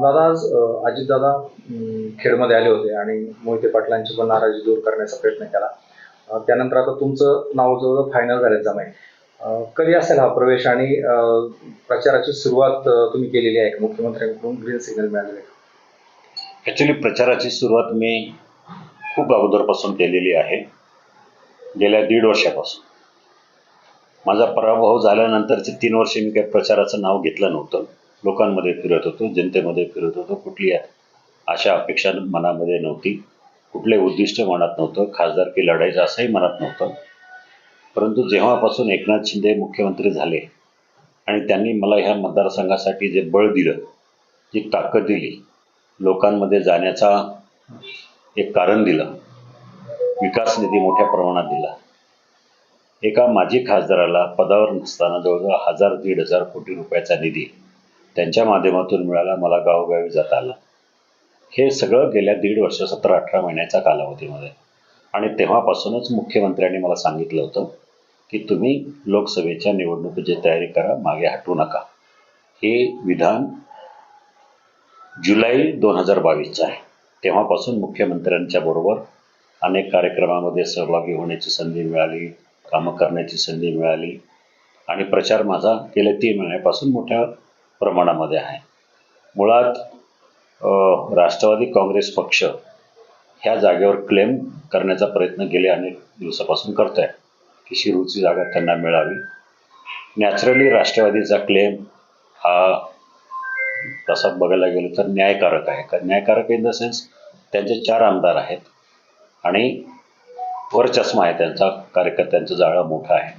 दादा आज अजितदादा खेडमध्ये आले होते आणि मोहिते पाटलांची पण नाराजी दूर करण्याचा प्रयत्न केला. त्यानंतर आता तुमचं नाव जवळ फायनल झालं जमाय कधी असेल हा प्रवेश आणि प्रचाराची सुरुवात तुम्ही केलेली आहे का? मुख्यमंत्र्यांकडून ग्रीन सिग्नल मिळालेला आहे ॲक्च्युली प्रचाराची सुरुवात मी खूप अगोदरपासून केलेली आहे. गेल्या दीड वर्षापासून. माझा पराभव झाल्यानंतरचे तीन वर्षे मी काही प्रचाराचं नाव घेतलं नव्हतं. लोकांमध्ये फिरत होतो जनतेमध्ये फिरत होतो कुठली अशा अपेक्षा मनामध्ये नव्हती. कुठले उद्दिष्ट मनात नव्हतं. खासदारकी लढायचं असंही मनात नव्हतं. परंतु जेव्हापासून एकनाथ शिंदे मुख्यमंत्री झाले आणि त्यांनी मला ह्या मतदारसंघासाठी जे बळ दिलं जी ताकद दिली लोकांमध्ये जाण्याचा एक कारण दिलं. विकास निधी मोठ्या प्रमाणात दिला. एका माजी खासदाराला पदावर नसताना जवळजवळ हजार दीड हजार कोटी रुपयाचा निधी त्यांच्या माध्यमातून मिळाला मला गावोगावी जाता आलं. हे सगळं गेल्या दीड वर्ष सतरा अठरा महिन्याच्या कालावधीमध्ये. आणि तेव्हापासूनच मुख्यमंत्र्यांनी मला सांगितलं होतं की तुम्ही लोकसभेच्या निवडणुकीची तयारी करा मागे हटू नका. हे विधान जुलै दोन हजार बावीसचं आहे. तेव्हापासून मुख्यमंत्र्यांच्या बरोबर अनेक कार्यक्रमामध्ये सहभागी होण्याची संधी मिळाली कामं करण्याची संधी मिळाली आणि प्रचार माझा गेल्या तीन महिन्यापासून मोठ्या प्रमाणामध्ये आहे. मुळात राष्ट्रवादी काँग्रेस पक्ष ह्या जागेवर क्लेम करण्याचा प्रयत्न गेले अनेक दिवसापासून करत आहे की शिरूरची जागा त्यांना मिळावी. नॅचरली राष्ट्रवादीचा क्लेम हा तसा बघायला गेलं तर न्यायकारक आहे. का न्यायकारक इन द सेन्स त्यांचे चार आमदार आहेत. आणि वरचष्मा आहे त्यांचा कार्यकर्त्यांचं जाळं मोठा आहे.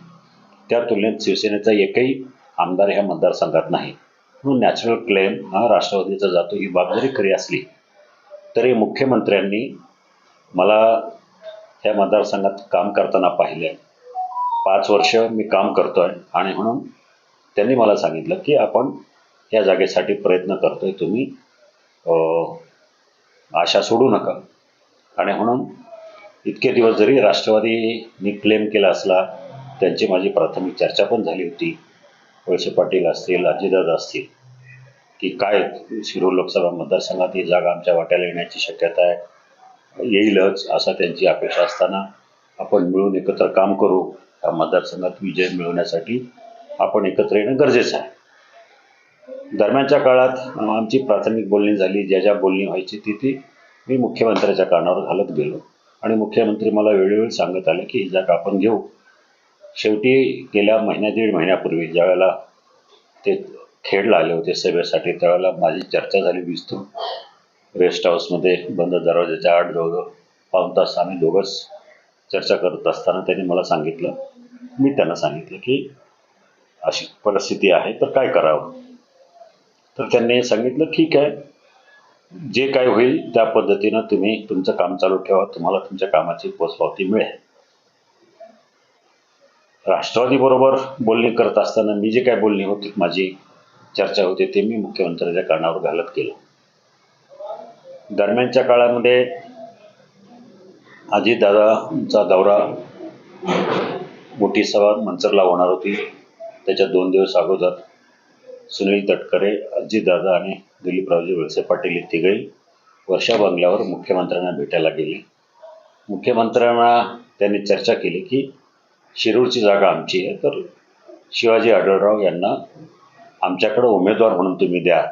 त्या तुलनेत शिवसेनेचा एकही आमदार ह्या मतदारसंघात नाही. म्हणून नॅचरल क्लेम हा राष्ट्रवादीचा जातो ही बाब जरी खरी असली तरी मुख्यमंत्र्यांनी मला ह्या मतदारसंघात काम करताना पाहिले पाच वर्ष मी काम करतो आहे आणि म्हणून त्यांनी मला सांगितलं की आपण या जागेसाठी प्रयत्न करतोय. तुम्ही आशा सोडू नका. आणि म्हणून इतके दिवस जरी राष्ट्रवादीनी क्लेम केला असला त्यांची माझी प्राथमिक चर्चा पण झाली होती. वळसे पाटील असतील अजितदादा असतील की काय शिरूर लोकसभा मतदारसंघात ही जागा आमच्या वाट्याला येण्याची शक्यता आहे? येईलच असा त्यांची अपेक्षा असताना आपण मिळून एकत्र काम करू. या मतदारसंघात विजय मिळवण्यासाठी आपण एकत्र येणं गरजेचं आहे. दरम्यानच्या काळात आमची प्राथमिक बोलणी झाली ज्या ज्या बोलणी व्हायची ती ती मी मुख्यमंत्र्याच्या कानावर घालत गेलो. आणि मुख्यमंत्री मला वेळोवेळी सांगत आले की ही जागा आपण घेऊ. शेवटी गेल्या महिन्या दीड महिन्यापूर्वी ज्यावेळेला ते खेडला आले होते सभेसाठी त्यावेळेला माझी चर्चा झाली विस्तू रेस्ट हाऊसमध्ये बंद दरवाजाच्या आठ जवळजवळ पाऊण तास आम्ही दोघंच चर्चा करत असताना त्यांनी मला सांगितलं. मी त्यांना सांगितलं की अशी परिस्थिती आहे तर काय करावं? तर त्यांनी सांगितलं ठीक आहे. जे काय होईल त्या पद्धतीनं तुम्ही तुमचं काम चालू ठेवा. तुम्हाला तुमच्या कामाची पोचपावती मिळेल. राष्ट्रवादी बरोबर बोलणी करत असताना मी जे काय बोलणी होती माझी चर्चा होती ते मी मुख्यमंत्र्यांच्या कानावर घालत गेलो. दरम्यानच्या काळामध्ये अजितदादांचा दौरा मोठी सभा मंचरला होणार होती. त्याच्या दोन दिवस अगोदर सुनील तटकरे अजितदादा आणि दिलीपरावजी वळसे पाटील हे तिघही वर्षा बंगल्यावर मुख्यमंत्र्यांना भेटायला गेले. मुख्यमंत्र्यांना त्यांनी चर्चा केली की शिरूरची जागा आमची आहे तर शिवाजी आढळराव यांना आमच्याकडं उमेदवार म्हणून तुम्ही द्या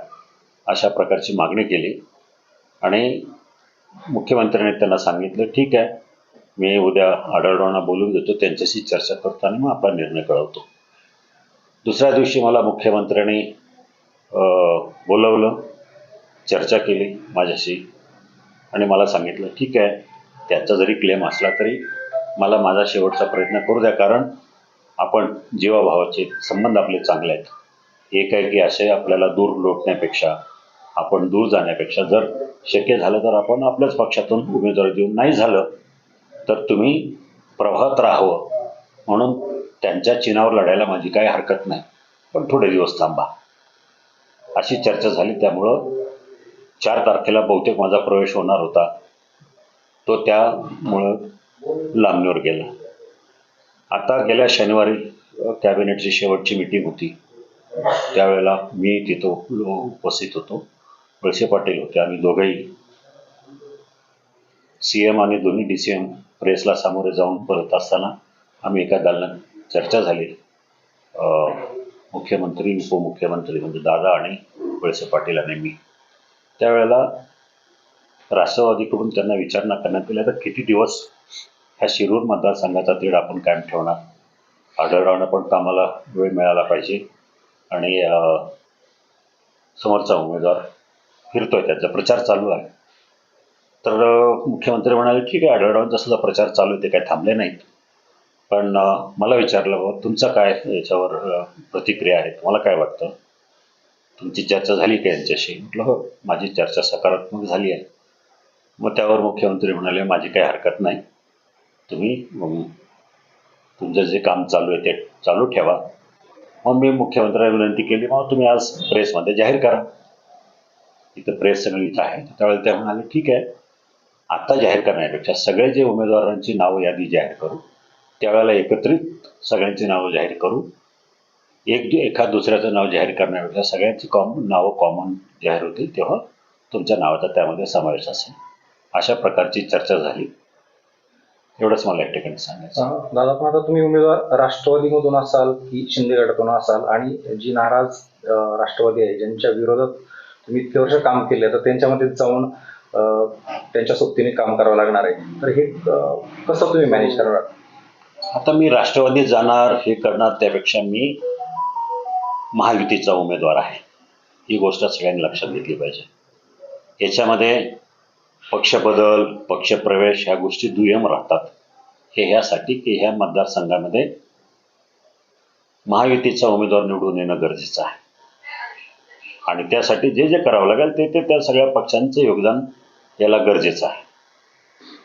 अशा प्रकारची मागणी केली. आणि मुख्यमंत्र्यांनी त्यांना सांगितलं ठीक आहे मी उद्या आढळरावांना बोलून देतो त्यांच्याशी चर्चा करतो आणि मग आपला निर्णय कळवतो. दुसऱ्या दिवशी मला मुख्यमंत्र्यांनी बोलवलं चर्चा केली माझ्याशी आणि मला सांगितलं ठीक आहे त्याचा जरी क्लेम असला तरी मला माझा शेवटचा प्रयत्न करू द्या कारण आपण जीवाभावाचे संबंध आपले चांगले आहेत. एक आहे की असे आपल्याला दूर लोटण्यापेक्षा आपण दूर जाण्यापेक्षा जर शक्य झालं तर आपण आपल्याच पक्षातून उमेदवारी देऊन नाही झालं तर तुम्ही प्रभात राहावं. म्हणून त्यांच्या चिनावर लढायला माझी काही हरकत नाही. पण थोडे दिवस थांबा. अशी चर्चा झाली त्यामुळं चार तारखेला बहुतेक माझा प्रवेश होणार होता. तो त्यामुळं लांबणीवर गेला. आता गेल्या शनिवारी कॅबिनेटची शेवटची मीटिंग होती. त्यावेळेला मी तिथं उपस्थित होतो. वळसे पाटील होते आम्ही दोघंही. सी एम आणि दोन्ही डी सी एम प्रेसला सामोरे जाऊन परत असताना आम्ही एका दालनात चर्चा झाली. मुख्यमंत्री उपमुख्यमंत्री म्हणजे दादा आणि वळसे पाटील आणि मी. त्यावेळेला राष्ट्रवादीकडून त्यांना विचारणा करण्यात आली. आता किती दिवस ह्या शिरूर मतदारसंघाचा तीड आपण कायम ठेवणार? आढळरावनं पण कामाला वेळ मिळाला पाहिजे आणि समोरचा उमेदवार फिरतोय त्याचा. प्रचार चालू आहे. तर मुख्यमंत्री म्हणाले ठीक आहे आढळरावांचा सुद्धा प्रचार चालू आहे ते काही थांबले नाहीत. पण मला विचारलं बाबा तुमचं काय याच्यावर प्रतिक्रिया आहे? तुम्हाला काय वाटतं? तुमची चर्चा झाली का यांच्याशी? म्हटलं हो माझी चर्चा सकारात्मक झाली आहे. मग त्यावर मुख्यमंत्री म्हणाले माझी काही हरकत नाही. तुम्ही तुमचं जे काम चालू आहे ते चालू ठेवा. मग मी मुख्यमंत्र्यांना विनंती केली मग तुम्ही आज प्रेसमध्ये जाहीर करा. इथं प्रेस सगळी इथं आहे. त्यावेळेला ते म्हणाले ठीक आहे. आता जाहीर करण्यापेक्षा सगळे जे उमेदवारांची नावं यादी जाहीर करू त्यावेळेला एकत्रित सगळ्यांची नावं जाहीर करू. एक एखाद दुसऱ्याचं नाव जाहीर करण्यापेक्षा सगळ्यांची कॉमन नावं कॉमन जाहीर होतील तेव्हा तुमच्या नावाचा त्यामध्ये समावेश असेल. अशा प्रकारची चर्चा झाली. एवढंच मला या ठिकाणी सांगायचं दादा पण आता तुम्ही उमेदवार राष्ट्रवादीमधून असाल की शिंदे गटातून असाल आणि जी नाराज राष्ट्रवादी आहे ज्यांच्या विरोधात तुम्ही इतके वर्ष काम केले तर त्यांच्यामध्ये जाऊन त्यांच्या सोबतीने काम करावं लागणार आहे. तर हे कसं तुम्ही मॅनेज करणार? आता मी राष्ट्रवादीत जाणार हे करणार त्यापेक्षा मी महायुतीचा उमेदवार आहे. ही गोष्ट सगळ्यांनी लक्षात घेतली पाहिजे. याच्यामध्ये पक्षबदल पक्षप्रवेश ह्या गोष्टी दुय्यम राहतात. हे ह्यासाठी की ह्या मतदारसंघामध्ये महायुतीचा उमेदवार निवडून येणं गरजेचं आहे. आणि त्यासाठी जे जे करावं लागेल ते ते त्या सगळ्या पक्षांचं योगदान याला गरजेचं आहे.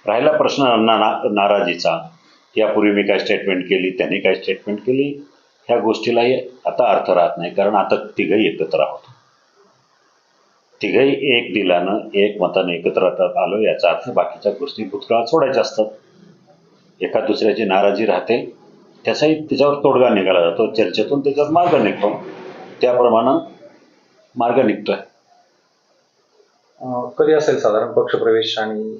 राहिला प्रश्न ना ना- नाराजीचा. यापूर्वी मी काय स्टेटमेंट केली त्यांनी काय स्टेटमेंट केली ह्या गोष्टीलाही आता अर्थ राहत नाही कारण आता तिघही एकत्र आहोत. तिघही एक दिलानं एक मताने एकत्र आलो याचा अर्थ बाकीच्या गोष्टी भूतकाळात सोडायच्या असतात. एका दुसऱ्याची नाराजी राहते त्याचाही त्याच्यावर तोडगा निघाला जातो चर्चेतून त्याच्यावर मार्ग निघतो. त्याप्रमाणे मार्ग निघतोय. कधी असेल साधारण पक्षप्रवेश आणि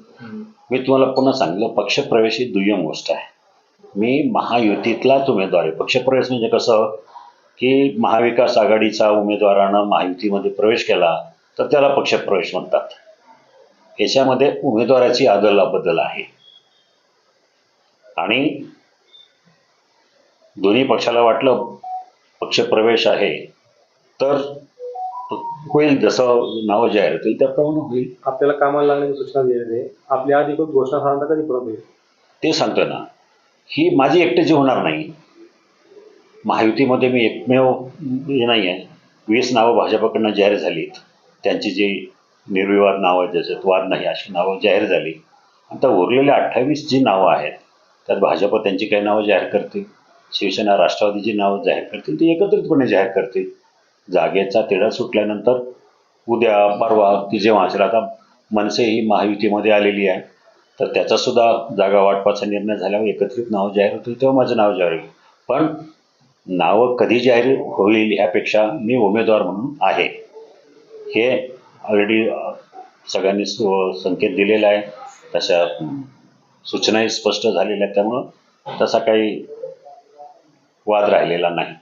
मी तुम्हाला पुन्हा सांगितलं पक्षप्रवेश ही दुय्यम गोष्ट आहे. मी महायुतीतलाच उमेदवार आहे. पक्षप्रवेश म्हणजे कसं? की महाविकास आघाडीचा उमेदवारानं महायुतीमध्ये प्रवेश केला तर त्याला पक्षप्रवेश म्हणतात. याच्यामध्ये उमेदवाराची आदला बदल आहे. आणि दोन्ही पक्षाला वाटलं पक्षप्रवेश आहे तर होईल जसं नावं जाहीर होतील त्याप्रमाणे होईल. आपल्याला कामाला लागण्याची सूचना दिली आहे. आपली अधिकृत घोषणा साधारणतः कधीपर्यंत होईल ते सांगतोय ना. ही माझी एकट्याची होणार नाही. महायुतीमध्ये मी एकमेव हे नाही आहे वीस नावं भाजपकडनं जाहीर झालीत. त्यांची जी निर्विवाद नावं आहेत, ज्याच्यात वाद नाही अशी नावं जाहीर झाली. आता उरलेल्या अठ्ठावीस जी नावं आहेत त्यात भाजप त्यांची काही नावं जाहीर करतील शिवसेना राष्ट्रवादीची नावं जाहीर करतील ती एकत्रितपणे जाहीर करतील. जागेचा तिढा सुटल्यानंतर उद्या परवा ती जेव्हा असेल आता मनसे ही महायुतीमध्ये आलेली आहे. तर त्याचा सुद्धा जागा वाटपाचा निर्णय झाल्यावर एकत्रित नाव जाहीर होतील तेव्हा माझं नाव जाहीर होईल. पण नावं कधी जाहीर होईल ह्यापेक्षा मी उमेदवार म्हणून आहे. हे ऑलरेडी सगळ्यांनी संकेत दिलेला आहे. तशा सूचनाही स्पष्ट झालेल्या आहेत. त्यामुळं तसा काही वाद राहिलेला नाही.